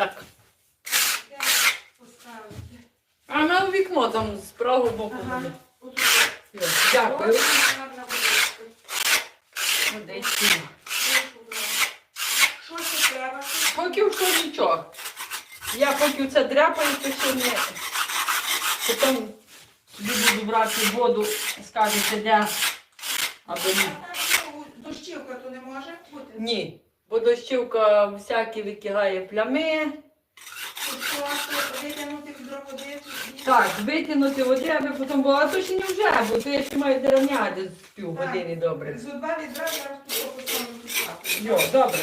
Так. А на вікно там з правого боку. Ага. Дякую. Водички. Що ще треба? Поки що нічого. Я поки це дряпаю, то ще не. Потім собі буду брати воду, скажете, де. Або ні. А так, Дощівка то не може бути? Ні бо дощівка всякі викигає плями. Так, витягнути води, аби потім було, а то ще не вже, бо то я ще маю деревняти з пів години добре. З два відра зараз тут поставлю писати. Йо, добре.